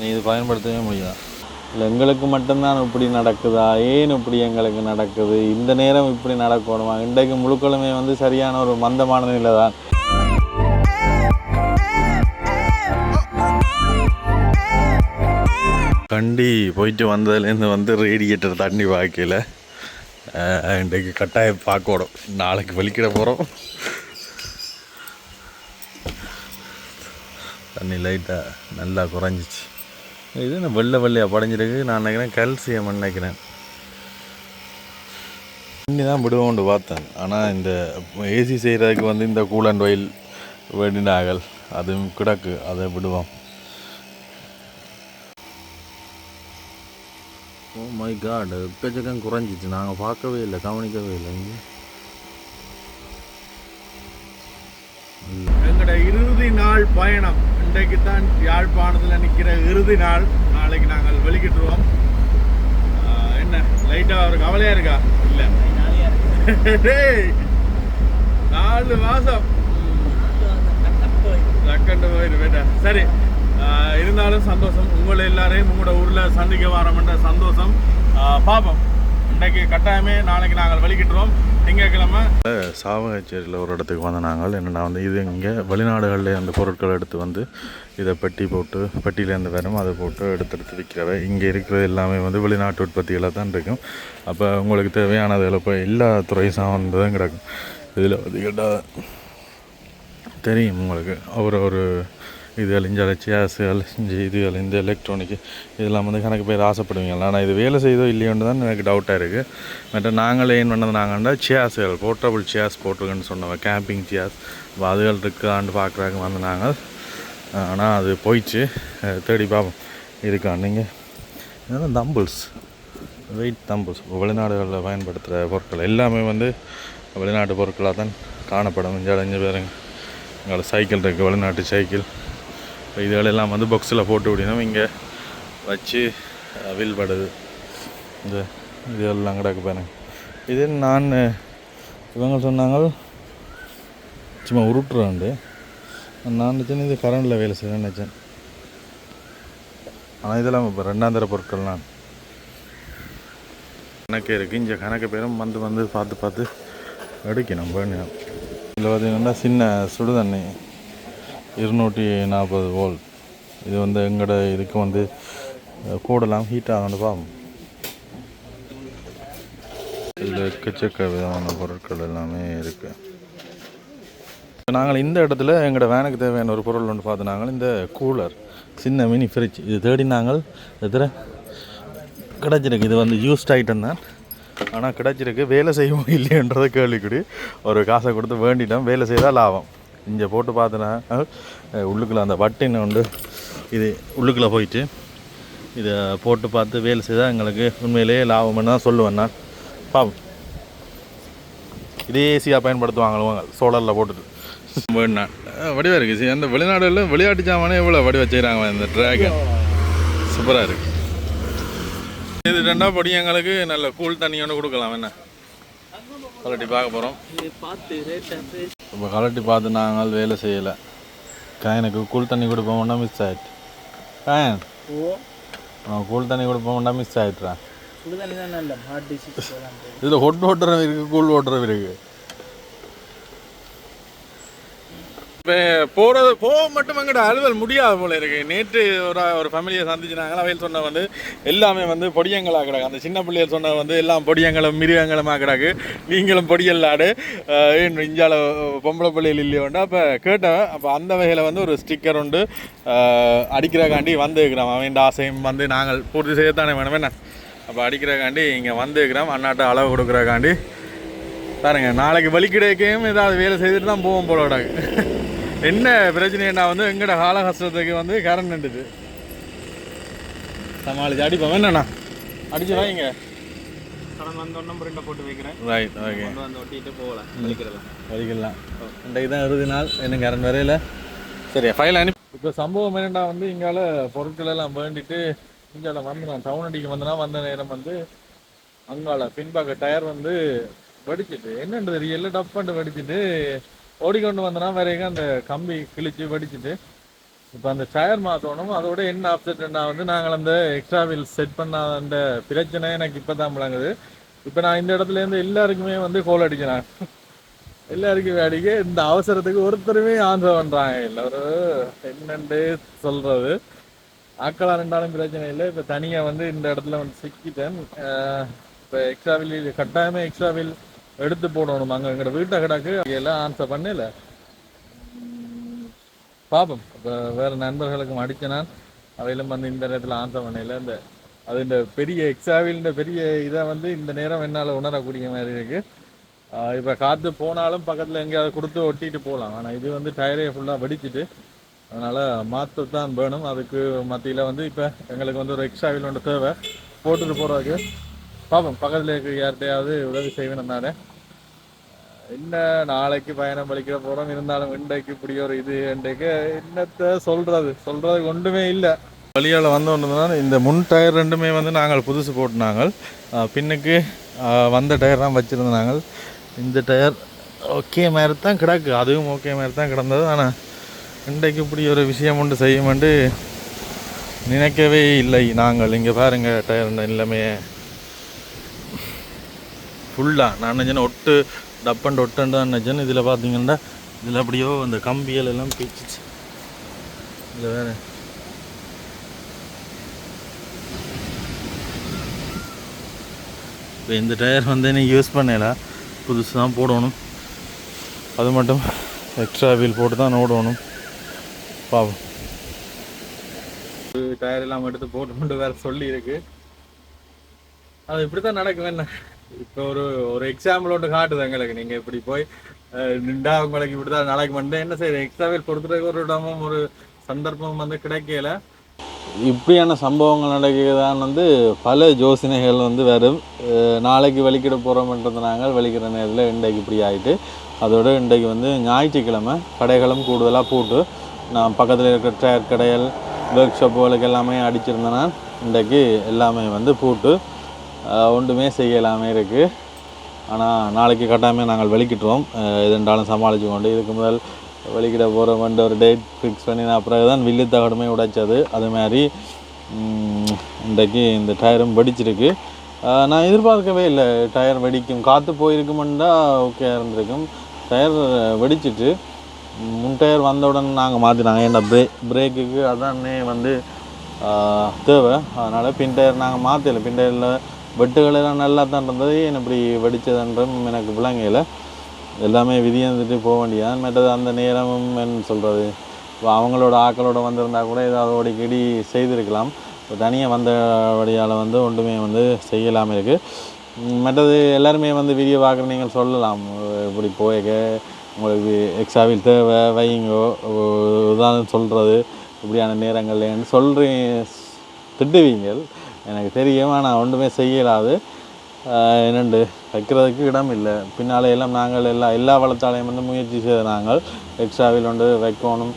நீ இது பயன்படுத்தவே முடியாது இல்லை எங்களுக்கு மட்டும்தான் இப்படி நடக்குதா? ஏன் இப்படி எங்களுக்கு நடக்குது? இந்த நேரம் இப்படி நடக்கணுமா? இன்றைக்கு முழுக்களுமே வந்து சரியான ஒரு மந்தமான நிலை தான் கண்டி போயிட்டு வந்ததுலேருந்து வந்து ரேடியேட்டர் தண்ணி வாய்க்கல இன்றைக்கு கட்டாயம் பார்க்கணும். நாளைக்கு வலிக்கிட போகிறோம் தண்ணி லைட்டாக நல்லா குறைஞ்சிச்சு. இது என்ன வெள்ளை வெள்ளையாக படைஞ்சிருக்கு? நான் நினைக்கிறேன் கல்சியம் நினைக்கிறேன். தண்ணி தான் விடுவோண்டு பார்த்தேன். ஆனால் இந்த ஏசி செய்கிறதுக்கு வந்து இந்த கூலண்ட் வயல் வேண்டினார்கள். அதுவும் கிடக்கு. அதை விடுவோம். ஓ மை காட் எக்கச்சக்கம் குறைஞ்சிச்சு. நாங்கள் பார்க்கவே இல்லை கவனிக்கவே இல்லை. இங்கே. எங்களோட இறுதி நாள் பயணம். இன்றைக்கு தான் யாழ்ப்பாணத்தில் நிற்கிற இறுதி நாள். நாளைக்கு நாங்கள் வெளிக்கிட்டுருவோம் என்ன லைட்டாக ஒரு கவலையாக இருக்கா? இல்லை. நாலு மாதம் டக்கண்டு போயிரு வேண்டா சரி. இருந்தாலும் சந்தோஷம். உங்களை எல்லாரையும் உங்களோட ஊரில் சந்திக்க வரோம்ன்ற சந்தோஷம். பார்ப்போம் இன்றைக்கு கட்டாயமே நாளைக்கு நாங்கள் வெளிக்கிட்டுருவோம் திங்கக்கிழமை. சாவகச்சேரியில் ஒரு இடத்துக்கு வந்த நாங்கள். என்னென்னா வந்து இது இங்கே வெளிநாடுகளில் அந்த பொருட்களை எடுத்து வந்து இதை பெட்டி போட்டு பெட்டியிலேருந்து வரும் அதை போட்டு எடுத்து எடுத்து விற்கிறவை இங்கே இருக்கிறது எல்லாமே வந்து வெளிநாட்டு உற்பத்திகளாக தான் இருக்கும். அப்போ உங்களுக்கு தேவையானதில் இப்போ எல்லா துறை சார்ந்ததும் கிடக்கும். இதில் வந்து கேட்டால் தெரியும் உங்களுக்கு. அவர் ஒரு இது அழிஞ்சு சேர்ஸ் அழிஞ்சு இது அழிந்து எலக்ட்ரானிக்கு இதெல்லாம் வந்து கணக்கு பேர் ஆசைப்படுவீங்களா ஆனால் இது வேலை செய்தோ இல்லையோன்னு தான் எனக்கு டவுட்டாக இருக்குது மற்ற நாங்கள் ஏன் பண்ணது? நாங்கள்டா சேர்ஸுகள் போர்ட்டபுள் சேர்ஸ் போட்டிருக்கேன்னு சொன்னவன் கேம்பிங் சேர்ஸ் அதுகள் இருக்கான்னு பார்க்குறாங்க வந்து நாங்கள் ஆனால் அது போயிடுச்சு. தேடி பார்ப்போம். இருக்கா நீங்கள் இதெல்லாம் தம்பிள்ஸ் வெயிட் தம்பிள்ஸ் வெளிநாடுகளில் பயன்படுத்துகிற பொருட்கள் எல்லாமே வந்து வெளிநாட்டு பொருட்களாக தான் காணப்படும். இங்கே அடைஞ்சு பேருங்க. எங்களோட சைக்கிள் இருக்குது வெளிநாட்டு சைக்கிள் இப்போ இதுகளெல்லாம் வந்து பாக்ஸில் போட்டு விடணும். இங்கே வச்சு அஹ், வில் படுது. இந்த இதெல்லாம் கிடக்கு பாருங்க. இது நான் இவங்க சொன்னாங்க சும்மா உருட்டுறாண்டு நான் நினச்சேன் இது கரண்டில் வேலை செய்ய நினச்சேன். ஆனால் இதெல்லாம் இப்போ ரெண்டாந்திர பொருட்கள் நான். கணக்கு இருக்குது இங்கே கணக்கு பேரும் வந்து வந்து பார்த்து பார்த்து எடுக்கணும். வேணும் இதில் பார்த்தீங்கன்னா சின்ன சுடுதண்ணி. இருநூற்றி நாற்பது வோல்ட் இது வந்து எங்களோட இதுக்கு வந்து கூடலாம் ஹீட் ஆகணும் இதில் எக்கச்சக்க விதமான பொருட்கள் எல்லாமே இருக்குது நாங்கள் இந்த இடத்துல எங்களோட வேனுக்கு தேவையான ஒரு பொருள் ஒன்று பார்த்து நாங்கள் இந்த கூலர் சின்ன மினி ஃப்ரிட்ஜ் இது தேடி நாங்கள் எதிர கிடச்சிருக்கு. இது வந்து யூஸ்ட் ஐட்டம் தான். ஆனால் கிடச்சிருக்கு. வேலை செய்வோம் இல்லையன்றதை கேள்விக்குடி ஒரு காசை கொடுத்து வேண்டிட்டோம். வேலை செய்தால் லாபம். இங்கே போட்டு பார்த்தனா உள்ளுக்குள்ளே அந்த பட்டின் உண்டு இது உள்ளுக்குள்ளே போயிட்டு இதை போட்டு பார்த்து வேலை செய்தால் எங்களுக்கு உண்மையிலேயே லாபம்னு தான் சொல்லுவேன் நான். பாவம். இதே ஏசியாக பயன்படுத்துவாங்க சோலாரில் போட்டுட்டு. வேணா வடிவாக இருக்குது சரி அந்த வெளிநாடுகளில் விளையாட்டு சாமானே எவ்வளோ வடிவ செய்கிறாங்க இந்த ட்ராகன் சூப்பராக இருக்குது இது ரெண்டா படி எங்களுக்கு நல்ல கூல் தண்ணி ஒன்று கொடுக்கலாம் என்ன? கலட்டி பார்க்க போகிறோம் இப்போ கலட்டி பார்த்து நாங்கள் வேலை செய்யலை. காயனுக்கு கூல் தண்ணி கொடுப்போம்னா மிஸ் ஆயிட்டு. காயன் அவன் கூல் தண்ணி கொடுப்போம்னா மிஸ் ஆயிட்டுறான் இதில் ஹொட் ஓட்டுறவன் இருக்குது கூல் ஓட்டுறவன் இருக்குது இப்போ போகிறது போக மட்டும் அங்கிட்ட அலுவல் முடியாது போல இருக்கு. நேற்று ஒரு ஒரு ஃபேமிலியை சந்திச்சுனாங்களா அவையில் சொன்ன வந்து எல்லாமே வந்து பொடியங்களாக கிடக்கு. அந்த சின்ன பிள்ளைகள் சொன்ன வந்து எல்லாம் பொடியங்களும் மிருகங்களுமாக கிடக்கு. நீங்களும் பொடியல்லாடு. அஹ், ஏன் இஞ்சால பொம்பளை பிள்ளைகள் இல்லையோண்டா அப்போ கேட்டேன். அப்போ அந்த வகையில் வந்து ஒரு ஸ்டிக்கர் உண்டு. அடிக்கிறக்காண்டி வந்துருக்கிறோம் அவன் ஆசையும் வந்து நாங்கள் பூர்த்தி செய்யத்தானே வேணும். என்ன? அப்போ அடிக்கிறக்காண்டி இங்கே வந்துருக்கிறோம் அண்ணாட்ட அளவு கொடுக்குறக்காண்டி பாருங்க நாளைக்கு வலிக்கிடைக்கையும் ஏதாவது வேலை செய்துட்டு தான் போவோம் போலோட என்ன பிரச்சனைன்னா வந்து எங்கட கால கஷ்டத்துக்கு வந்து கரண்ட் நின்றுது. சமாளிச்சு அடிப்போம். என்னண்ணா? அடிச்சு வாங்க. கடன் வந்த ஒன்றும் ரெண்டை போட்டு வைக்கிறேன். ரைட் ஓகே கொண்டு வந்து ஒட்டிட்டு போகலாம் வலிக்கிறலாம் வலிக்கலாம் இன்றைக்கு தான் இறுதி நாள். எனக்கு கரண்ட் வரையில சரி ஃபைல் அனுப்பி இப்போ சம்பவம் என்னடா வந்து இங்கால பொருட்கள் எல்லாம் வேண்டிட்டு இங்கால வந்து நான் டவுன் அடிக்கு வந்தனா வந்த நேரம் வந்து அங்கால பின்பக்க டயர் வந்து வெடிச்சிட்டு என்னன்றது ரியல்ல டப் பண்ணிட்டு வெடிச்சிட்டு ஓடிக்கொண்டு வந்தனா வரைக்கும் அந்த கம்பி கிழிச்சு வடிச்சுட்டு இப்போ அந்த டயர் மாற்றணும் அதோட என்ன ஆப்செட்னா வந்து நாங்கள் அந்த எக்ஸ்ட்ரா வீல் செட் பண்ண அந்த பிரச்சனை எனக்கு இப்போ தான் விளங்குது. இப்போ நான் இந்த இடத்துல இருந்து எல்லாருக்குமே வந்து கோல் அடிக்கிறேன். எல்லாருக்கும் அடிக்க இந்த அவசரத்துக்கு ஒருத்தருமே ஆன்சர் பண்ணுறாங்க இல்லை ஒரு என்னண்டு சொல்கிறது ஆக்களா ரெண்டாலும் பிரச்சனை இல்லை. இப்போ தனியாக வந்து இந்த இடத்துல வந்து சிக்கிட்டேன். இப்போ எக்ஸ்ட்ரா வில் கட்டாயமே எக்ஸ்ட்ரா வில் எடுத்து போடணும் அங்கே எங்களோட வீட்டை கிடக்கு. எல்லாம் ஆன்சர் பண்ணல. பார்ப்போம் இப்போ வேறு நண்பர்களுக்கும் அடிச்ச நான் அவையிலும் வந்து இந்த நேரத்தில் ஆன்சர் பண்ணல. இந்த அது இந்த பெரிய எக்ஸாவில்ன்ற பெரிய இதை வந்து இந்த நேரம் என்னால் உணரக்கூடிய மாதிரி இருக்குது இப்போ காற்று போனாலும் பக்கத்தில் எங்கேயாவது கொடுத்து ஒட்டிட்டு போகலாம் ஆனால் இது வந்து டயரே ஃபுல்லாக வெடிச்சிட்டு. அதனால் மாற்றத்தான் வேணும். அதுக்கு மத்தியில் வந்து இப்போ எங்களுக்கு வந்து ஒரு எக்ஸ்ட்ரா வீல் ஒன்று தேவை. போட்டுட்டு போகிறதுக்கு பார்ப்போம் பக்கத்தில் இருக்க யார்கிட்டையாவது உதவி செய்வேன் நானே என்ன நாளைக்கு பயணம் பலிக்கிற போகிறோம் இருந்தாலும் இன்றைக்கு இப்படி ஒரு இது இன்றைக்கு என்னத்தை சொல்கிறது சொல்கிறதுக்கு ஒன்றுமே இல்லை. வழியால் வந்தோன்றதுனா இந்த முன் டயர் ரெண்டுமே வந்து நாங்கள் புதுசு போட்டுனாங்க பின்னுக்கு வந்த டயர் தான் வச்சுருந்தாங்க இந்த டயர் ஓகே மாதிரி தான் கிடக்கு. அதுவும் ஓகே மாதிரி தான் கிடந்தது. ஆனால் இன்றைக்கு இப்படி ஒரு விஷயம் ஒன்று செய்யுமெண்டு நினைக்கவே இல்லை நாங்கள். இங்கே பாருங்கள் டயர் எல்லாமே ஃபுல்லாக நான் நினச்சேன்னா ஒட்டு டப் அண்ட் தான் நினச்சேன் இதில் பார்த்தீங்கன்னா இதில் அப்படியோ அந்த கம்பியல் எல்லாம் பிச்சுச்சு இதில் வேறு. இப்போ இந்த டயர் வந்து நீ யூஸ் பண்ணல. புதுசு தான் போடணும். அது மட்டும் எக்ஸ்ட்ரா வீல் போட்டு தான் ஓடணும். பாவம். டயர் எல்லாம் எடுத்து போட்டு வேறு சொல்லி இருக்கு அது இப்படி தான் நடக்கும் என்ன? இப்போ ஒரு ஒரு எக்ஸாம்பிள் ஒன்று காட்டுது எங்களுக்கு. நீங்கள் இப்படி போய் நின்றா உங்களுக்கு இப்படி தான் நடக்கும் என்ன செய்யுது எக்ஸாம்பிள் கொடுத்துறதுக்கு ஒரு இடமும் ஒரு சந்தர்ப்பம் வந்து கிடைக்கல. இப்படியான சம்பவங்கள் நடக்கிறதான் வந்து பல யோசனைகள் வந்து வரும் நாளைக்கு வெளிக்கிட போகிறோம்ன்றது நாங்கள் வெளிக்கிற நேரத்தில் இன்றைக்கு இப்படி ஆகிட்டு அதோட இன்றைக்கு வந்து ஞாயிற்றுக்கிழமை கடைகளும் கூடுதலாக போட்டு நான் பக்கத்தில் இருக்கிற டயர் கடைகள் ஒர்க் ஷாப்புகளுக்கு எல்லாமே அடிச்சிருந்தேன்னா இன்றைக்கு எல்லாமே வந்து போட்டு ஒன்றுமே செய்யலாமே இருக்குது ஆனால் நாளைக்கு கட்டாயமே நாங்கள் வெளிக்கிட்டுருவோம். ஆஹ் சமாளித்து கொண்டு இதுக்கு முதல் வெளிக்கிட போகிறோம்ன்ற ஒரு டேட் ஃபிக்ஸ் பண்ணி நான் அப்புறம் தான் வில்லு தகடுமே உடைச்சது. அது மாதிரி இன்றைக்கு இந்த டயரும் வெடிச்சிருக்கு. நான் எதிர்பார்க்கவே இல்லை. டயர் வெடிக்கும். காற்று போயிருக்குமெண்டா ஓகே இருந்திருக்கும். டயர் வெடிச்சிட்டு முன் டயர் வந்தவுடன் நாங்கள் மாற்றினாங்க ஏன்னா பிரே பிரேக்குக்கு அதானே வந்து தேவை. அதனால் பின் டயர் நாங்கள் மாற்றலை பின் டயரில் வெட்டுகளெல்லாம் நல்லா தான் இருந்தது. ஏன் இப்படி வெடிச்சதுன்றும் எனக்கு விளங்கலை எல்லாமே விதியந்துட்டு போக வேண்டியதான் மற்றது அந்த நேரமும் என்ன சொல்கிறது அவங்களோட ஆக்களோட வந்திருந்தா கூட ஏதாவது ஓடிக்கடி செய்திருக்கலாம். இப்போ தனியாக வந்த வழியால் வந்து ஒன்றுமே வந்து செய்யலாமல் இருக்குது மற்றது எல்லாருமே வந்து வீடியோ பார்க்குற நீங்கள் சொல்லலாம். இப்படி போய்க்க உங்களுக்கு எக்ஸ்ட்ராவில் தேவை வைங்கோ இதான் சொல்கிறது இப்படியான நேரங்கள்லன்னு சொல்கிறேன் திட்டுவீங்கள் எனக்கு தெரியும் ஆனால் ஒன்றுமே செய்யலாது. என்னண்டு வைக்கிறதுக்கு இடம் இல்லை பின்னாலே எல்லாம் நாங்கள் எல்லா எல்லா வளத்தாலையும் வந்து முயற்சி செய்த நாங்கள். எக்ஸ்ட்ராவில் வந்து வைக்கணும்.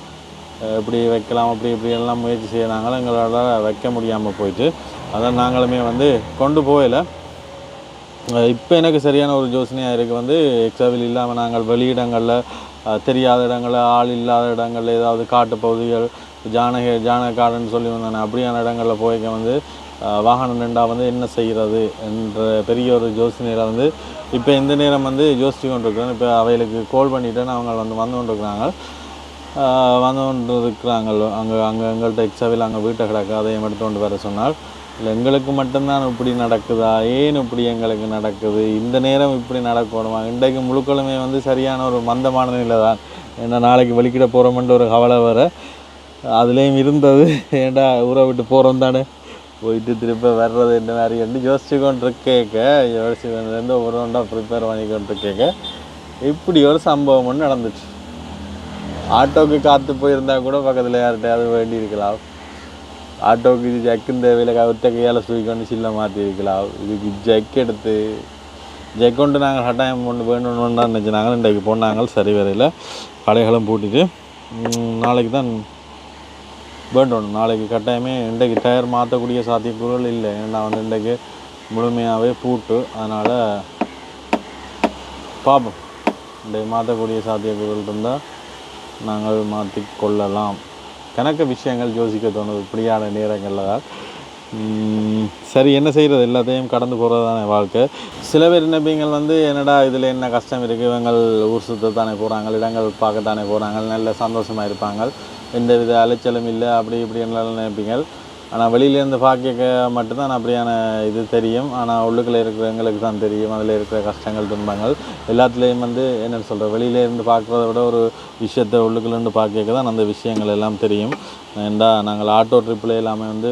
இப்படி வைக்கலாம் அப்படி இப்படி எல்லாம் முயற்சி செய்ய நாங்கள். எங்களால் வைக்க முடியாமல் போயிட்டு. அதான் நாங்களுமே வந்து கொண்டு போகலை. இப்போ எனக்கு சரியான ஒரு யோசனையாக இருக்குது வந்து எக்ஸாவில் இல்லாமல் நாங்கள் வெளியிடங்களில் தெரியாத இடங்களில் ஆள் இல்லாத இடங்களில் ஏதாவது காட்டு பகுதிகள் ஜானக ஜானகாடுன்னு சொல்லி வந்தானே அப்படியான இடங்களில் போய்க்க வந்து வாகனம் நின்றா வந்து என்ன செய்கிறது என்ற பெரிய ஒரு யோசனையில் வந்து இப்போ இந்த நேரம் வந்து யோசிச்சு கொண்டிருக்கிறேன் இப்போ அவைகளுக்கு கால் பண்ணிவிட்டு அவங்க வந்து வந்து கொண்டிருக்கிறாங்க. வந்து கொண்டிருக்கிறாங்க அங்கே அங்கே எங்கள்கிட்ட எக்ஸாவில் அங்கே வீட்டை கிடக்கு அதையும் எடுத்து கொண்டு வர சொன்னால் இல்லை எங்களுக்கு மட்டும்தான் இப்படி நடக்குதா? ஏன் இப்படி எங்களுக்கு நடக்குது? இந்த நேரம் இப்படி நடக்கணுமா? இன்றைக்கு முழுக்களுமே வந்து சரியான ஒரு மந்தமான நிலை தான் ஏன்னா நாளைக்கு வெளிக்கிட போகிறோமென்ற ஒரு கவலை வர அதுலேயும் இருந்தது. ஏன்டா ஊரை விட்டு போகிறோம் தானே? போயிட்டு திருப்பி வர்றது இந்த மாதிரி என்று யோசிச்சு கொண்டிருக்கேக்க யோசிச்சு கொண்டு ஒரு ஒன்றா ப்ரிப்பேர் பண்ணி இப்படி ஒரு சம்பவம் ஒன்று நடந்துச்சு. ஆட்டோக்கு காற்று போயிருந்தா கூட பக்கத்தில் யார்கிட்டயாவது வேண்டி இருக்கலாம் ஆட்டோக்கு இது ஜக்குன்னு தேவையில்லை ஒத்த கையால் சுவிக்கொண்டு சில்ல மாற்றி இருக்கலாம் இதுக்கு ஜக் எடுத்து ஜக் கொண்டு நாங்கள் கட்டாயம் கொண்டு வேணும்னு தான் நினச்சினாங்க இன்றைக்கு போனாங்க. சரி வரையில் கடைகளும் பூட்டிட்டு நாளைக்கு தான் வேண்டும் நாளைக்கு கட்டாயமே இன்றைக்கு டயர் மாற்றக்கூடிய சாத்தியக்கூறுகள் இல்லை. ஏன்னா வந்து இன்றைக்கு முழுமையாகவே பூட்டு. அதனால் பார்ப்போம் இன்றைக்கு மாற்றக்கூடிய சாத்தியக்கூறுகள் இருந்தால் நாங்கள் மாற்றி கொள்ளலாம் கணக்க விஷயங்கள் யோசிக்க தோணுது. இப்படியான நேரங்களில் தான். சரி என்ன செய்கிறது எல்லாத்தையும் கடந்து போகிறது தானே வாழ்க்கை. சில பேர் நினைப்பீங்கள் வந்து என்னடா இதில் என்ன கஷ்டம் இருக்குது இவங்கள் ஊர் சுற்றத்தானே போகிறாங்க இடங்கள் பார்க்கத்தானே போகிறாங்க நல்ல சந்தோஷமாக இருப்பாங்க. எந்த வித அலைச்சலும் இல்லை அப்படி இப்படி எல்லாம் நினைப்பீங்க. ஆனால் வெளியிலேருந்து பார்க்க மட்டும்தான் அப்படியான இது தெரியும். ஆனால் உள்ளுக்குள்ளே இருக்கிற எங்களுக்கு தான் தெரியும். அதில் இருக்கிற கஷ்டங்கள் துன்பங்கள் எல்லாத்துலேயும் வந்து என்ன சொல்கிற வெளியிலேருந்து பார்க்குறத விட ஒரு விஷயத்தை உள்ளுக்குள்ளேருந்து பார்க்க தான் அந்த விஷயங்கள் எல்லாம் தெரியும். ஏண்டா நாங்கள் ஆட்டோ ட்ரிப்பில் எல்லாமே வந்து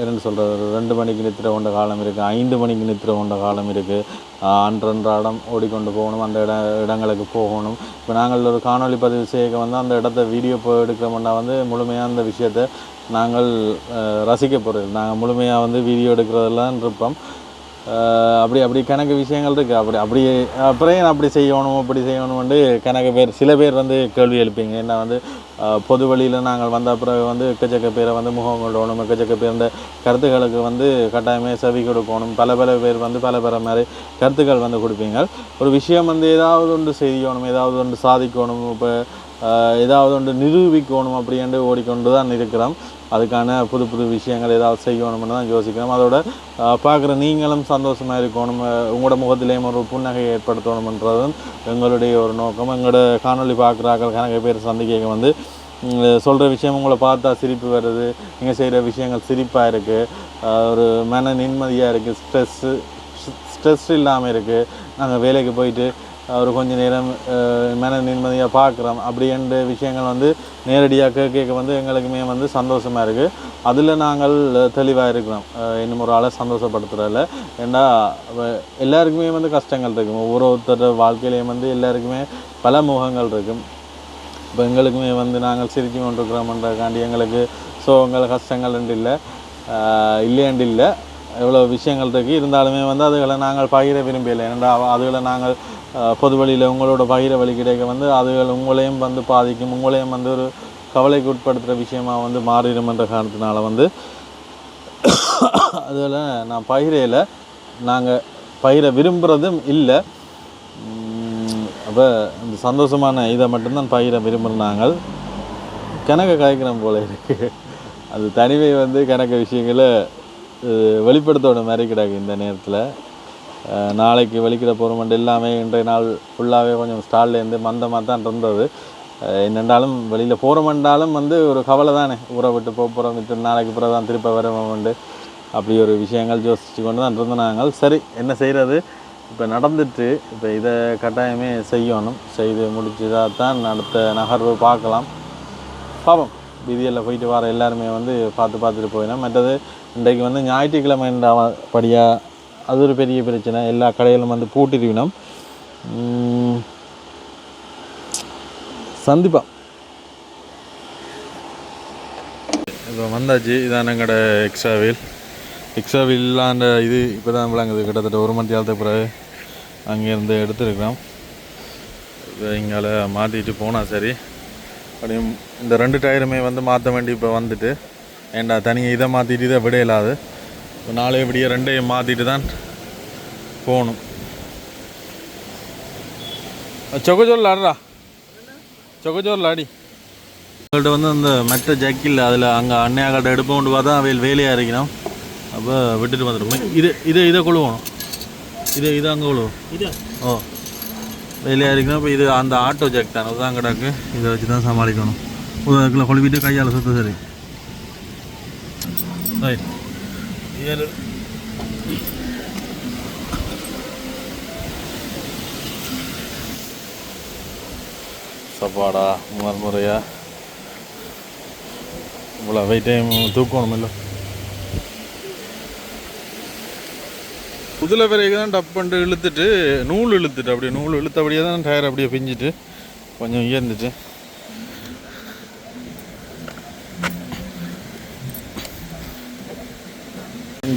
என்னென்னு சொல்கிறது ஒரு ரெண்டு மணிக்கு நித்திர கொண்ட காலம் இருக்குது ஐந்து மணிக்கு நித்திர கொண்ட காலம் இருக்குது அன்றன்றாடம் ஓடிக்கொண்டு போகணும். அந்த இட இடங்களுக்கு போகணும். இப்போ நாங்கள் ஒரு காணொளி பதிவு செய்ய வந்து அந்த இடத்த வீடியோ போய் எடுக்கிறோம்னா வந்து முழுமையாக அந்த விஷயத்தை நாங்கள் ரசிக்க போகிறது நாங்கள் முழுமையாக வந்து வீடியோ எடுக்கிறதெல்லாம் இருப்போம் அப்படி அப்படி கணக்கு விஷயங்கள் இருக்குது அப்படி அப்படி அப்புறம் ஏன் அப்படி செய்யணும் அப்படி செய்யணும்னு கணக்கு பேர் சில பேர் வந்து கேள்வி எழுப்பீங்க. என்ன வந்து பொது வழியில் நாங்கள் வந்த பிறகு வந்து எக்கச்சக்க பேரை வந்து முகம் கொள்ளணும் எக்கச்சக்க பேர் இந்த கருத்துக்களுக்கு வந்து கட்டாயமே செவி கொடுக்கணும். பல பல பேர் வந்து பல பல மாதிரி கருத்துக்கள் வந்து கொடுப்பீங்க. ஒரு விஷயம் வந்து ஏதாவது ஒன்று செய்யணும் ஏதாவது ஒன்று சாதிக்கணும் இப்போ ஏதாவது ஒன்று நிரூபிக்கணும் அப்படின்ட்டு ஓடிக்கொண்டு தான் இருக்கிறோம். அதுக்கான புது புது விஷயங்கள் ஏதாவது செய்யணும்னு தான் யோசிக்கிறோம். அதோட பார்க்குற நீங்களும் சந்தோஷமாக இருக்கணும். உங்களோட முகத்திலேயும் ஒரு புன்னகை ஏற்படுத்தணுமன்றதும் எங்களுடைய ஒரு நோக்கம். எங்களோட காணொளி பார்க்குறாக்கள் கணக்கு பேர் சந்திக்க வந்து சொல்கிற விஷயம் உங்களை பார்த்தா சிரிப்பு வருது. நீங்கள் செய்கிற விஷயங்கள் சிரிப்பாக இருக்குது ஒரு மன நிம்மதியாக இருக்குது ஸ்ட்ரெஸ்ஸு ஸ்ட்ரெஸ் இல்லாமல் இருக்குது நாங்கள் வேலைக்கு போயிட்டு ஒரு கொஞ்ச நேரம் மன நிம்மதியாக பார்க்குறோம். அப்படின்ற விஷயங்கள் வந்து நேரடியாக கேட்க கேட்க வந்து எங்களுக்குமே வந்து சந்தோஷமாக இருக்குது அதில் நாங்கள் தெளிவாக இருக்கிறோம். இன்னும் ஒரு ஆளை சந்தோஷப்படுத்துறதில்ல ஏன்னா எல்லாருக்குமே வந்து கஷ்டங்கள் இருக்கும். ஒவ்வொரு ஒருத்தர் வாழ்க்கையிலையும் வந்து எல்லாருக்குமே பல முகங்கள் இருக்கும். இப்போ எங்களுக்குமே வந்து நாங்கள் சிரிச்சு கொண்டிருக்கிறோம்ன்றக்காண்டி எங்களுக்கு சோகங்கள் கஷ்டங்கள் ரெண்டு இல்லை. இல்லையாண்டு இல்லை. எவ்வளோ விஷயங்கள் இருக்குது இருந்தாலுமே வந்து அதுகளை நாங்கள் பகிர விரும்பலை ஏன்னா அதுகளை நாங்கள் பொதுவெளியில் உங்களோட பகிர வழி கிடைக்க வந்து அதுகள் உங்களையும் வந்து பாதிக்கும் உங்களையும் வந்து ஒரு கவலைக்கு உட்படுத்துகிற விஷயமா வந்து மாறிடும்ன்ற காரணத்தினால வந்து அதில் நான் பகிரையில் நாங்கள் பகிர விரும்புகிறதும் இல்லை. அப்போ இந்த சந்தோஷமான இதை மட்டும்தான் பகிர விரும்புகிறாங்க நாங்கள். காய்க்கிறோம் போல இருக்குது அது தனிமை வந்து கணக்கு விஷயங்களை வெளிப்படுத்தோட மாதிரி கிடக்கு இந்த நேரத்தில். நாளைக்கு வெளிக்கிற பொறுமண்டு எல்லாமே இன்றைய நாள் ஃபுல்லாகவே கொஞ்சம் ஸ்டால்லேருந்து மந்தமாக தான் இருந்தது. என்னென்றாலும் வெளியில் போகிறோமென்றாலும் வந்து ஒரு கவலை தானே. ஊரை விட்டு போக போகிறோம் இத்தனை நாளைக்கு பிறகு தான் திருப்ப வரமண்டு அப்படி ஒரு விஷயங்கள் யோசித்து கொண்டு தான் இருந்தோம் சரி என்ன செய்கிறது இப்போ நடந்துட்டு இப்போ இதை கட்டாயமே செய்யணும். செய்து முடிச்சதா தான் அடுத்த நகர்வு பார்க்கலாம். பாவம் வீதியில் போயிட்டு வர எல்லாருமே வந்து பார்த்து பார்த்துட்டு போயிடும் மற்றது இன்றைக்கு வந்து ஞாயிற்றுக்கிழமை படியாக அது ஒரு பெரிய பிரச்சனை. எல்லா கடையிலும் வந்து பூட்டிருவினோம். சந்திப்பா இப்போ வந்தாச்சு. இதான் எங்களோட எக்ஸ்ட்ரா வீல் எக்ஸ்ட்ரா வீல்லாண்ட இது இப்போ தான் விளங்குது. கிட்டத்தட்ட ஒரு மணி நேரத்துக்கு பிறகு அங்கேருந்து எடுத்துருக்கிறோம். இங்கால மாற்றிட்டு போனால் சரி. அப்படியும் இந்த ரெண்டு டயருமே வந்து மாற்ற வேண்டி இப்போ வந்துட்டு. ஏண்டா தனியாக இதை மாற்றிட்டு இதை விட இல்லாது. இப்போ நாளை இப்படியே ரெண்டையும் மாற்றிட்டு தான் போகணும். சொக்கச்சோரில் ஆடுறா. சொக்கச்சோரில் ஆடி. உங்கள்கிட்ட வந்து அந்த மெட்ட ஜக்கில் அதில் அங்கே அண்ணையாக்கிட்ட எடுப்போம் கொண்டு பார்த்தா அவையில் வேலையாக இருக்கணும். அப்போ விட்டுட்டு வந்துடும் இது இதை இதை கொழுவணும். இது இது அங்கே கொழுவும் இது. ஓ. வேலையாக இருக்கணும். இப்போ இது அந்த ஆட்டோ ஜாக் தான். அதுதான் கிடக்கு. இதை வச்சு தான் சமாளிக்கணும். உதவில் கொழுவிட்டு கையால் சுத்த சரி. ரைட். ஏழு. சப்பாடா முதல் முறையா. இவ்வளோ வெயிட்டையும் தூக்கணும் இல்லை புதுல விரைக்கு தான் டப் பண்ணிட்டு இழுத்துட்டு நூல் இழுத்துட்டு அப்படியே நூல் இழுத்தபடியே தான் டயர் அப்படியே பிஞ்சிட்டு கொஞ்சம் உயர்ந்துட்டு.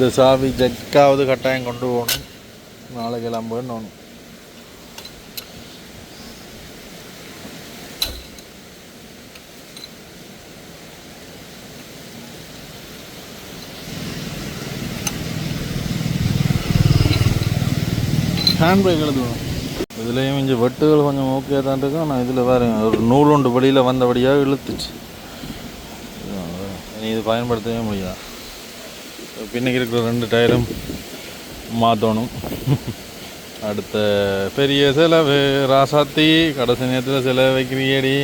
இந்த சாவி ஜக்காவது கட்டாயம் கொண்டு போகணும். நாளைக்கு கிளம்புன்னு ஒன்று ஹேண்ட் பிரேக் எழுதுவோம். இதுலேயும் கொஞ்சம் வெட்டுகள் கொஞ்சம் ஓகே தான் இருக்கும் ஆனால் இதில் வேறு ஒரு நூலுண்டு வெளியில் வந்தபடியாக இழுத்துச்சு. பயன்படுத்தவே முடியாது பின்னுக்கு இருக்கிற ரெண்டு டயரும் மாற்றணும் அடுத்த பெரிய செலவு ராசாத்தி கடைசி நேரத்தில் செலவு வைக்கிறியடி.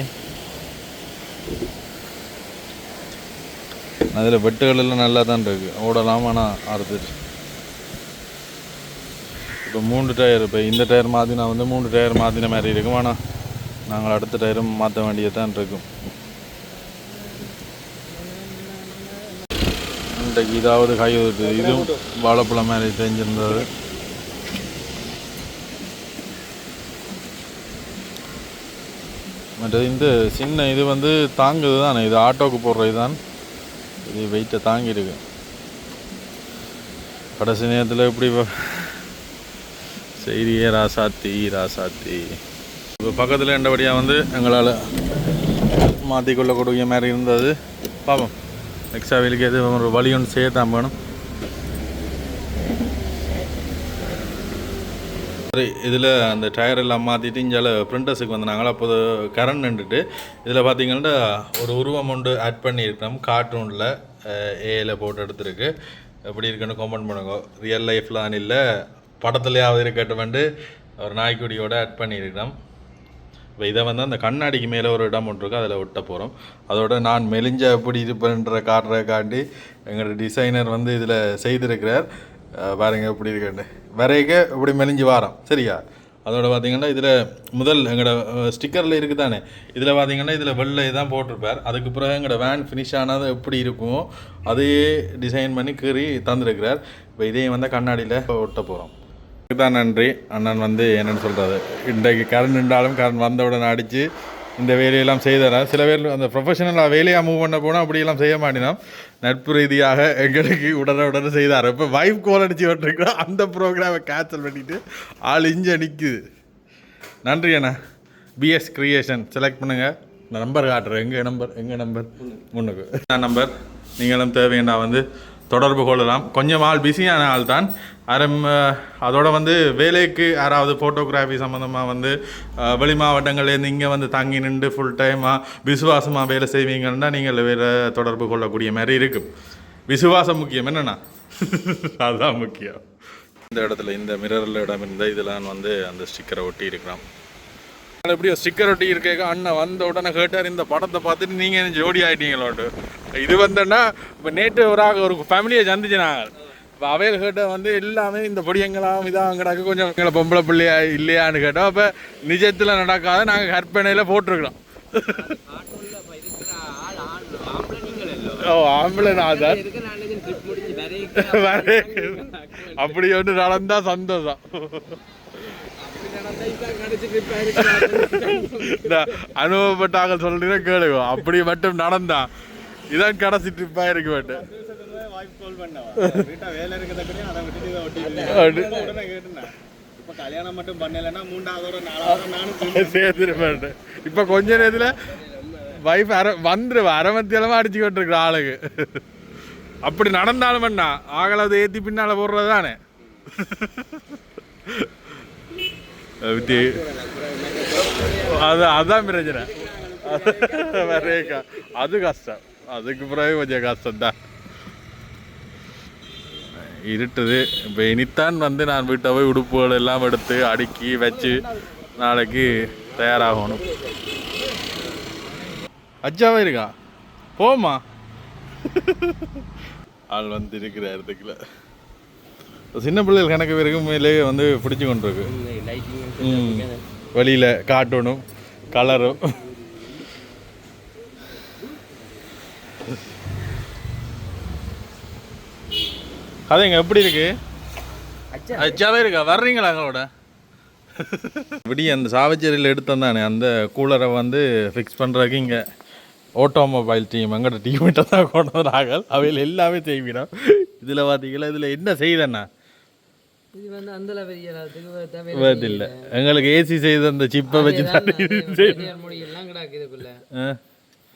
அதில் வெட்டுகள் எல்லாம் நல்லா தான் இருக்குது ஓடலாம் ஆனால் அறுத்துட்டு இப்போ மூன்று டயர் இப்போ இந்த டயர் மாற்றினா வந்து மூன்று டயர் மாற்றின மாதிரி இருக்கும். ஆனால் நாங்கள் அடுத்த டயரும் மாற்ற வேண்டியதான் இருக்கும். இன்றைக்கு இதாவது காய் உதுட்டு இதுவும் வாழைப்பழம் மாதிரி தெரிஞ்சிருந்தது. மற்றது இந்த சின்ன இது வந்து தாங்குது தானே? இது ஆட்டோவுக்கு போடுறது தான். இது வெயிட்டை தாங்கியிருக்கு. கடைசி நேரத்தில் எப்படி செய்தியே ராசாத்தி ராசாத்தி. இப்போ பக்கத்தில் என்றபடியாக வந்து எங்களால் மாற்றிக்கொள்ளக்கூடிய மாதிரி இருந்தது. பார்ப்போம் எக்ஸ்ட்ரா வீலுக்கு எது ஒரு வழி ஒன்று செய்யத்தான் வேணும். சரி இதில் அந்த டயர் எல்லாம் மாற்றிட்டு இஞ்சால பிரிண்டர்ஸுக்கு வந்தாங்களா அப்போது கரண்ட் நின்றுட்டு. இதில் பார்த்தீங்கன்னா ஒரு உருவம் ஒன்று ஆட் பண்ணியிருக்கோம் கார்ட்டூனில் ஏல போட்டு எடுத்துருக்கு. எப்படி இருக்குன்னு கமெண்ட் பண்ணுங்க. ரியல் லைஃப்லான்னு இல்லை. படத்துலையாவது இருக்கட்டும்ட்டு ஒரு நாய்க்குடியோடு ஆட் பண்ணியிருக்கிறோம் இப்போ இதை வந்து அந்த கண்ணாடிக்கு மேலே ஒரு இடம் ஒன்று இருக்கு அதில் ஒட்ட போகிறோம் அதோட நான் மெலிஞ்ச எப்படி இருப்பேன்ற காட்டுற காட்டி எங்களோட டிசைனர் வந்து இதில் செய்திருக்கிறார். அஹ் பாருங்க எப்படி இருக்குன்னு வரைக்க இப்படி மெலிஞ்சு வாரம். சரியா? அதோட பார்த்தீங்கன்னா இதில் முதல் எங்களோட ஸ்டிக்கரில் இருக்குது தானே இதில் பார்த்தீங்கன்னா இதில் வெள்ளை தான் போட்டிருப்பார். அதுக்கு பிறகு எங்களோட வேன் ஃபினிஷ் ஆனது எப்படி இருக்குமோ அதையே டிசைன் பண்ணி கீறி தந்திருக்கிறார். இப்போ இதையும் வந்து கண்ணாடியில் ஒட்ட போகிறோம் தான் நன்றி. அண்ணன் வந்து என்னென்னு சொல்கிறது இன்றைக்கு கரண்ட் நின்றாலும் கரண்ட் வந்தவுடன் அடித்து இந்த வேலையெல்லாம் செய்தார்? சில பேர் அந்த ப்ரொஃபஷனலாக வேலையாக மூவ் பண்ண போனால் அப்படியெல்லாம் செய்ய மாட்டினோம் நட்பு ரீதியாக எங்களுக்கு உடனே உடனே செய்தார். இப்போ வைஃப் கோல் அடித்து விட்டுருக்கோம் அந்த ப்ரோக்ராமை கேன்சல் பண்ணிவிட்டு ஆள் இஞ்ச நிற்குது நன்றி அண்ணா. பிஎஸ் கிரியேஷன் செலக்ட் பண்ணுங்கள் இந்த நம்பர் காட்டுறேன். எங்கள் நம்பர் எங்கள் நம்பர் முன்னுக்கு. நான் நம்பர் நீங்களும் தேவைன்னா வந்து தொடர்பு கொள்ளலாம். கொஞ்சம் ஆள் பிஸியான ஆள் தான் அரம் அதோட வந்து வேலைக்கு யாராவது ஃபோட்டோகிராஃபி சம்மந்தமாக வந்து வெளி மாவட்டங்கள்லேருந்து இங்கே வந்து தங்கி நின்று ஃபுல் டைமாக விசுவாசமாக வேலை செய்வீங்கன்னா நீங்கள் வேறு தொடர்பு கொள்ளக்கூடிய மாதிரி இருக்கும். விசுவாசம் முக்கியம். என்னென்னா? அதுதான் முக்கியம். இந்த இடத்துல இந்த மிரரில் இடம் இருந்த இதெல்லாம் வந்து அந்த ஸ்டிக்கரை ஒட்டி இருக்கிறோம் அது எப்படியோ ஸ்டிக்கர் ஒட்டி இருக்க அண்ணன் வந்த உடனே கேட்டார் இந்த படத்தை பார்த்துட்டு நீங்கள் ஜோடி ஆகிட்டீங்களோட்டு இது வந்தோன்னா இப்போ நேற்று ஒரு ஆக ஒரு ஃபேமிலியை சந்திச்சு நாங்கள் இப்போ அவையில் கேட்ட வந்து எல்லாமே இந்த பொடியங்களாம் இதாக கிடக்கு கொஞ்சம் எங்களை பொம்பளை பிள்ளையா இல்லையான்னு கேட்டோம். அப்போ நிஜத்தில் நடக்காத நாங்கள் கற்பனையில் போட்டிருக்கிறோம். ஓ ஆம்பளை நான் தான் அப்படி ஒன்று நடந்தா சந்தோஷம். அனுபவப்பட்டாங்க சொல்றீங்க கேளுங்க. அப்படி மட்டும் நடந்தா. இதான் கடைசி ட்ரிப்பா இருக்க மாட்டேன் கேட்டுனேன் இப்போ கொஞ்ச நேரத்துல வைஃப் அரை வந்துருவா அரை அடிச்சு கொண்டிருக்கிற ஆளுக்கு. அப்படி நடந்தாலும் என்ன ஆகலாவது ஏத்தி பின்னால போடுறது தானே? அது அதான் பிரச்சனை. அது கஷ்டம். அதுக்கு பிறகு கொஞ்சம் கஷ்டம் தான் இருட்டுது. இப்போ இனித்தான் வந்து நான் வீட்டை போய் உடுப்புகள் எல்லாம் எடுத்து அடுக்கி வச்சு நாளைக்கு தயாராகணும். அஜாவே இருக்கா? போமா ஆள் வந்து இருக்கிற இடத்துக்குள்ள சின்ன பிள்ளைகள் கணக்கு பேருக்கு மேலே வந்து பிடிச்சு கொண்டிருக்கு. ம். வெளியில காட்டணும் கலரும். கதைங்க எப்படி இருக்கு? அச்சாவே இருக்கா? வர்றீங்களா எங்களோட விடிய அந்த சாவச்சேரியில் எடுத்தோம் தானே. அந்த கூலரை வந்து ஃபிக்ஸ் பண்ணுறதுக்கு இங்கே ஆட்டோமொபைல் டீம் எங்கள்கிட்ட டீம்கிட்ட தான் கொண்டு வராங்க. அவையில் எல்லாமே செய்வினோம் இதில் பார்த்தீங்களா இதில் என்ன செய்தண்ணா வருதில்லை எங்களுக்கு ஏசி செய்த அந்த சிப்பை வச்சு தான்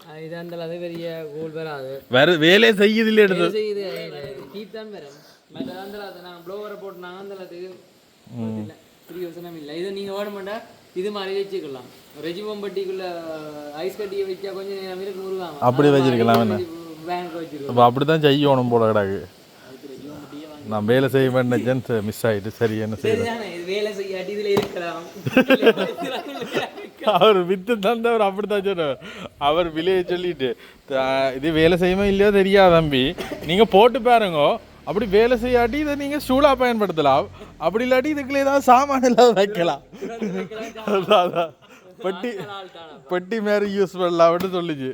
இது செய்து முடியெல்லாம் கிடக்கு இதுக்குள்ள ஆ. ஆஹ் இது அந்த அளவு பெரிய கோல் வராது வேற. வேலையே செய்யுதில்லை எடுத்தது இது ஹீட் தான் வரும் மற்ற அந்த அளவு நாங்கள் பிரயோசனம் இல்லை. இதை நீங்கள் இது மாதிரி வச்சுக்கலாம். ரெஜிவம்பட்டிக்குள்ள ஐஸ் கட்டியை வச்சா கொஞ்சம் நேரம் இருக்கு முருகாம அப்படி வச்சிருக்கலாம் என்ன? பேங்க் வச்சிருக்கோம் அப்போ அப்படி தான் செய்யணும் போல கிடாக்கு. நான் வேலை செய்ய வேண்டிய மிஸ் ஆகிட்டு சரி என்ன இது வேலை செய்யாட்டி இதுல இருக்கலாம். அவர் வித்து தந்தவர் அப்படி தான் சொன்னவர் அவர் விலையை சொல்லிட்டு "த- இது வேலை செய்யுமா இல்லையோ தெரியாது தம்பி? நீங்கள் போட்டு பாருங்க. அப்படி வேலை செய்யாட்டி இதை நீங்கள் ஸ்டூலாக பயன்படுத்தலாம். அப்படி இல்லாட்டி இதுக்குள்ள ஏதாவது சாமான் இல்லாத வைக்கலாம். பெட்டி பெட்டி மாதிரி யூஸ் பண்ணலாம்னு சொல்லிச்சு.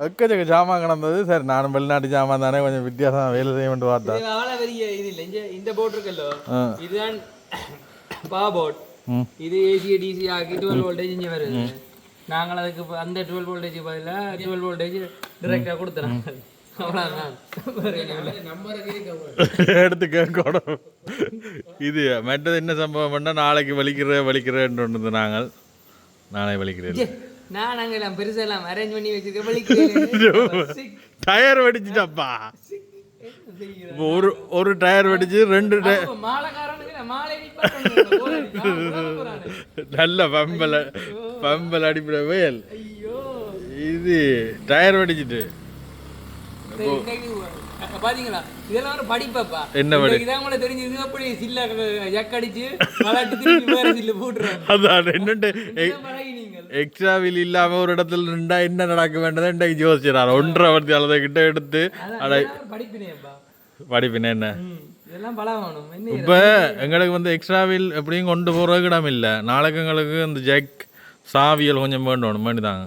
எக்கச்சக்க சாமான் கிடந்தது. சரி நானும் வெளிநாட்டு சாமான் தானே கொஞ்சம் வித்தியாசம் வேலை செய்ய வேண்டிய பார்த்தா. இது அவ்வளவு பெரிய இது இல்லை. இந்த போட் இருக்குல்லோ. இதுதான் பா போட். இது ஏசி டிசி ஆக்கி டுவெல் வோல்டேஜ் இங்கே வருது. நாங்கள் அதுக்கு அந்த டுவெல் வோல்டேஜ் பதிலாக டுவெல் வோல்டேஜ் டிரெக்டாக அவ்வளோதான் எடுத்து கேட்கணும். இது மற்றது என்ன சம்பவம் பண்ணால் நாளைக்கு வலிக்கிற வலிக்கிறேன்னு ஒன்று நாங்கள். நாளை வலிக்கிறேன். நான் பெருசாக எல்லாம் அரேஞ்ச் பண்ணி வச்சிருக்க வலிக்கிறேன். டயர் வெடிச்சிட்டப்பா. இப்போ ஒரு ஒரு டயர் வெடிச்சு ரெண்டு டயர். நல்ல பம்பல பம்பல் அடிப்பட ஐயோ. இது டயர் வெடிச்சிட்டு. பாத்தீங்களா? இதெல்லாம் ஒரு படிப்பாப்பா. என்ன படி? இதான் கூட தெரிஞ்சது அப்படி சில்ல ஜக் அடிச்சு மலாட்டு திருப்பி வேற சில்ல போட்டுறாங்க அதான் என்னண்டு இதான் பழகி நீங்கள் எக்ஸ்ட்ரா வீல் இல்லாம ஒரு இடத்துல நின்றா என்ன நடக்க வேண்டதை இன்றைக்கு ஒன்றரை வருத்தி அளவு கிட்ட எடுத்து படிப்பினேப்பா படிப்பின என்ன? இப்போ எங்களுக்கு வந்து எக்ஸ்ட்ரா வீல் எப்படியும் கொண்டு போகிறதுக்கு இடம் இல்லை. நாளைக்கு எங்களுக்கு இந்த ஜெக் சாவியல் கொஞ்சம் வேண்டணும் வேண்டிதாங்க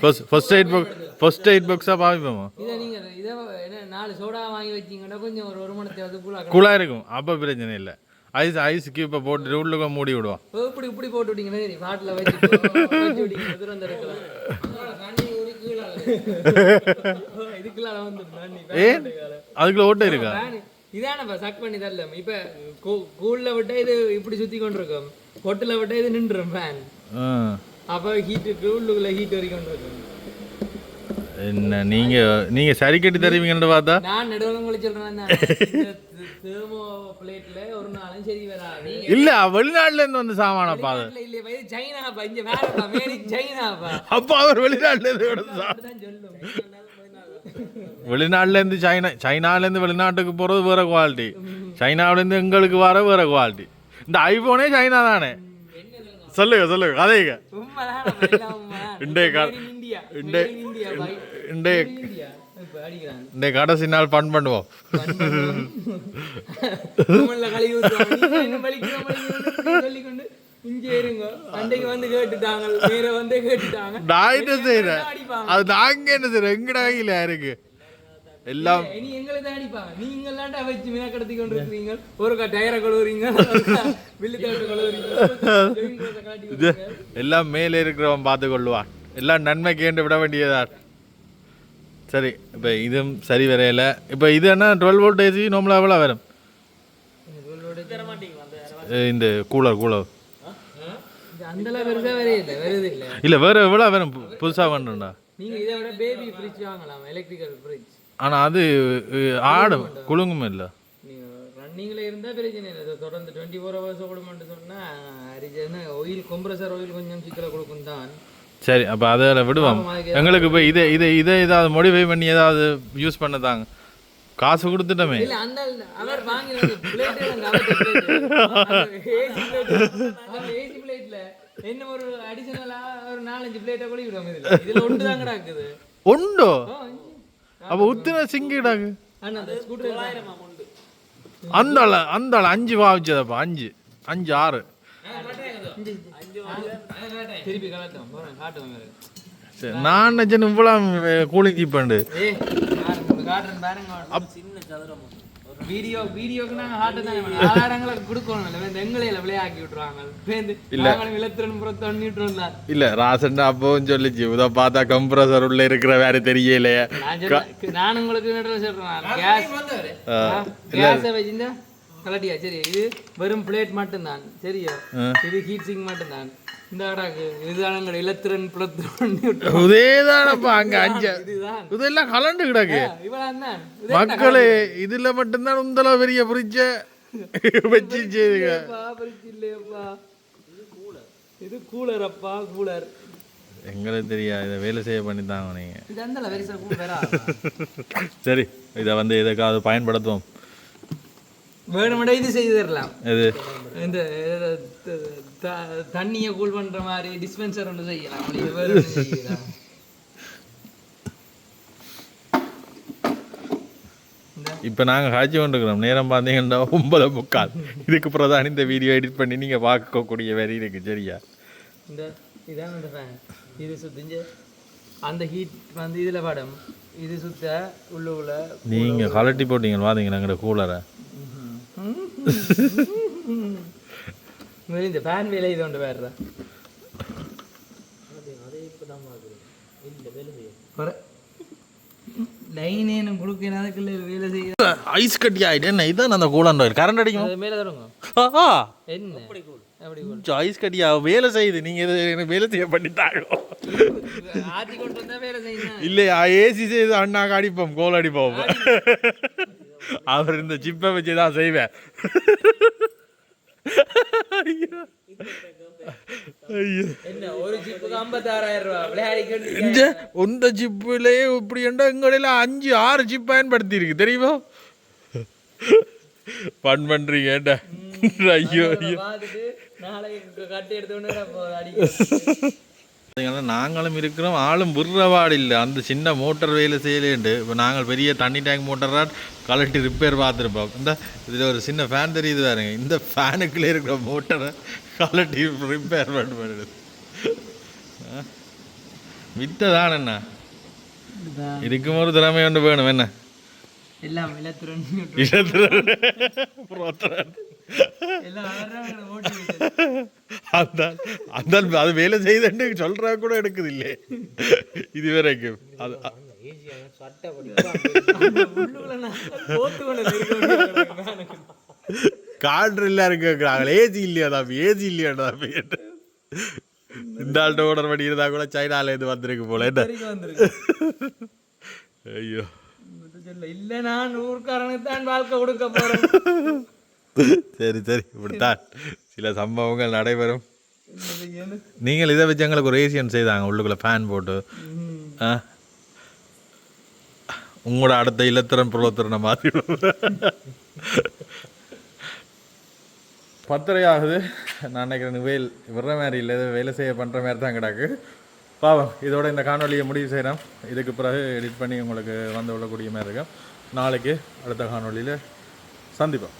first aid book first aid புக்ஸாக பாவிப்போம்? இதை நீங்க இதை என்ன நாலு சோடா வாங்கி வச்சீங்கன்னா கொஞ்சம் ஒரு ஒரு மணி தேவை கூட கூலாக இருக்கும். அப்போ பிரச்சனை இல்லை. ஐஸ் ஐஸ் கியூப்பை போட்டு உள்ளுக்க மூடி விடுவோம். இப்படி இப்படி போட்டு விட்டீங்கன்னா சரி பாட்டில் வச்சு திறந்து ஏன்? அதுக்குள்ள ஓட்டை இருக்கா? இதானப்பா சக் பண்ணி தரல. இப்ப கூ- கூல்ல விட்டா இது இப்படி சுத்தி கொண்டிருக்கும். பொட்டுல விட்டா இது நின்றுரும் ஃபேன். அப்ப ஹீட்டுக்கு உள்ளுக்குள்ள ஹீட் வரைக்கும் என்ன நீங்கள் நீங்கள் சரி கட்டி தருவீங்கன்னு பார்த்தா? நான் நடுவில் உங்களுக்கு சொல்றேன் தேர்மோ பிளேட்ல ஒரு நாளும் சரி வராது. இல்லை வந்து வெளிநாட்டுல இது சைனாப்பா இங்க வேறப்பா மேரிக் சைனாப்பா. அப்போ அவர் சா- அப்படிதான் சொல்லும். வெளிநாட்டுலேருந்து சைனா சைனாலேருந்து வெளிநாட்டுக்கு போகிறது வேற குவாலிட்டி சைனாவிலேருந்து எங்களுக்கு வர வேற குவாலிட்டி இந்த ஐஃபோனே சைனா தானே. சொல்லுங்க சொல்லுங்க. கதைங்க. இன்றைய கடைசி நாள் ஃபன் பண்ணுவோம். நான் என்ன அடிப்பாங்க. அது நாங்க என்ன செய்கிறேன் எங்கடா கையில் இருக்கு எல்லாம் இனி எங்களை தான் அடிப்பாங்க நீங்க எல்லாம் வச்சு மினக்கடத்தி கொண்டு இருக்கிறீங்க ஒரு டயரை கழுவுறீங்க வில்லு தட்டு கழுவுறீங்க எல்லாம் மேலே இருக்கிறவன் பார்த்து கொள்வான் எல்லாம் நன்மை கேண்டு விட வேண்டியதான் சரி இப்போ இதுவும் சரி வரையில. இப்போ இது என்ன டுவெல் வோல்ட் ஏசி நார்மலாக எவ்வளோ வரும்? இந்த கூலர் கூலர் இல்லை வேறு எவ்வளோ வரும்? புதுசாக வேணும்டா நீங்க இதை விட பேபி ஃப்ரிட்ஜ் வாங்கலாம் எலக்ட்ரிக்கல் ஃப்ரிட்ஜ் ஆனால் அது ஆடும் குலுங்கும் இல்லை. நீங்க ரன்னிங்ல இருந்தா பிரச்சனை இல்லை. தொடர்ந்து டுவெண்ட்டி ஃபோர் ஹவர்ஸ் கொடுமெண்ட்டு சொன்னா அரிஜன ஆயில் கொம்ப்ரஸர் ஆயில் கொஞ்சம் சிக்கலை கொடுக்கும் தான் சரி அப்போ அதில் விடுவோம். எங்களுக்கு இப்போ இதை இதை இதை ஏதாவது மோடிஃபை பண்ணி ஏதாவது யூஸ் பண்ணதாங்க. காசு கொடுத்துட்டோமே. உண்டோ அப்போ உத்தின சிங்கிடாக்கு? ஆனா அந்த ஸ்கூட்டர் அந்த ஆள அந்த ஆள அஞ்சு அஞ்சு. அஞ்சு ஆறு. நான் நினச்சேன் இவ்வளோ ஏ காட்டுறேன் பாருங்க அப் வீடியோ வீடியோக்கு நாங்க ஹார்ட் தானே ஆதாரங்களை கொடுக்கணும் இல்லை இந்த எங்களையில விளையாக்கி விட்டுருவாங்க. பேருந்து நாங்களும் இலத்திரன் புறத்து பண்ணிட்டு தான் இல்ல ராசன் அப்பவும் சொல்லிச்சு இதை பார்த்தா கம்ப்ரஸர் உள்ள இருக்கிற வேற தெரியலையே. நான் உங்களுக்கு நடுவில் சொல்றேன் கேஸ் கேஸை வச்சிருந்தா கலட்டியா சரி இது வெறும் பிளேட் மட்டும்தான் சரியா? இது ஹீட் சிங் மட்டும்தான். இதெல்லாம் கலண்டு கிடக்கு. மக்களே இதுல மட்டும்தான் உந்தள பெரிய பிரிட்ஜ வச்சு இது கூலர் அப்பா கூலர். எங்களுக்கு தெரியா இதை வேலை செய்ய பண்ணி தாங்க நீங்க. சரி இதை வந்து எதுக்காவது பயன்படுத்துவோம். வேணுமெண்டா இது செய்து தரலாம் இது இந்த தண்ணியை கூல் பண்ற மாதிரி டிஸ்பென்சர் ஒன்று செய்யலாம். வேற இப்போ நாங்கள் காய்ச்சி கொண்டிருக்கிறோம். நேரம் பார்த்தீங்கன்னா ஒன்பது முக்கால். இதுக்கு பிரதான் இந்த வீடியோ எடிட் பண்ணி நீங்கள் பார்க்கக்கூடிய வரி இருக்கு. சரியா? இந்த இதான் இது சுத்திஞ்சு அந்த ஹீட் வந்து இதுல படம். இது சுத்த உள்ள உள்ள நீங்கள் கலட்டி போட்டீங்க பார்த்தீங்களா எங்கள்ட கூலரை இந்த ஃபேன் வேலை இது ஒன்று வேற லைன் ஏனும் கொடுக்கணும் அதுக்குள்ள வேலை செய்ய ஐஸ் கட்டி ஆகிட்டு என்ன இதான் அந்த கூலாண்டோ கரண்ட் அடிக்கும்? மேலே என்ன? அப்படி. கொஞ்சம் ஐஸ் கட்டியா வேலை செய்யுது. நீங்கள் இதை எனக்கு வேலை செய்ய கொண்டு வேலை செய்யணும் இல்லையா ஏசி செய்து அண்ணாக்கு அடிப்போம் கோல் அடிப்போம். அவர் இந்த சிப்பை வச்சு தான் செய்வேன். இந்த இந்த சிப்பிலே இப்படி என்றா எங்கடையில அஞ்சு ஆறு சிப் பயன்படுத்தி இருக்கு தெரியுமா? பண் பண்றீங்க? ஐயோ ஐயோ. நாங்களும் இருக்கிறோம் ஆளும் விடுறவாடு இல்லை. அந்த சின்ன மோட்டார் வேலை செய்யலேண்டு இப்போ நாங்கள் பெரிய தண்ணி டேங்க் மோட்டராக கலட்டி ரிப்பேர் பார்த்துருப்போம். இந்த இதில் ஒரு சின்ன ஃபேன் தெரியுது பாருங்க. இந்த ஃபேனுக்குள்ளே இருக்கிற மோட்டரை கலட்டி ரிப்பேர் பண்ணி பண்ணுது வித்ததான் என்ன? இதுக்கும் ஒரு திறமை ஒன்று வேணும். என்ன? எல்லாம் அந்த அது வேலை செய்தேன்னு சொல்றா கூட எடுக்குது இல்லை இது வரைக்கும் அது காற்று இல்ல இருக்கிறாங்க ஏசி இல்லையா தம்பி? ஏசி இல்லையாடா தம்பி? இந்த ஆள்கிட்ட ஓடர் பண்ணி இருந்தா கூட சைனால இருந்து வந்திருக்கு போல. என்ன. ஐயோ. இது இல்ல நான் ஊர்க்காரனுக்கு தான் வாழ்க்கை கொடுக்க போறேன் சரி சரி. இப்படித்தான். சில சம்பவங்கள் நடைபெறும்? நீங்கள் இதை வச்சு எங்களுக்கு ஒரு ஏசியன் செய்தாங்க. உள்ளுக்குள்ள ஃபேன் போட்டு. ஆ? உங்களோட அடுத்த இல்லத்திறன் புலத்திறனை மாற்றி பத்தரை ஆகுது நான் நினைக்கிறேன் வேல் விடுற மாதிரி இல்லை. வேலை செய்ய பண்ணுற மாதிரி தான் கிடக்கு. பாவம் இதோட இந்த காணொலியை முடிவு செய்கிறோம் இதுக்கு பிறகு எடிட் பண்ணி உங்களுக்கு வந்து விடக்கூடிய மாதிரி இருக்கும். நாளைக்கு அடுத்த காணொளியில் சந்திப்போம்.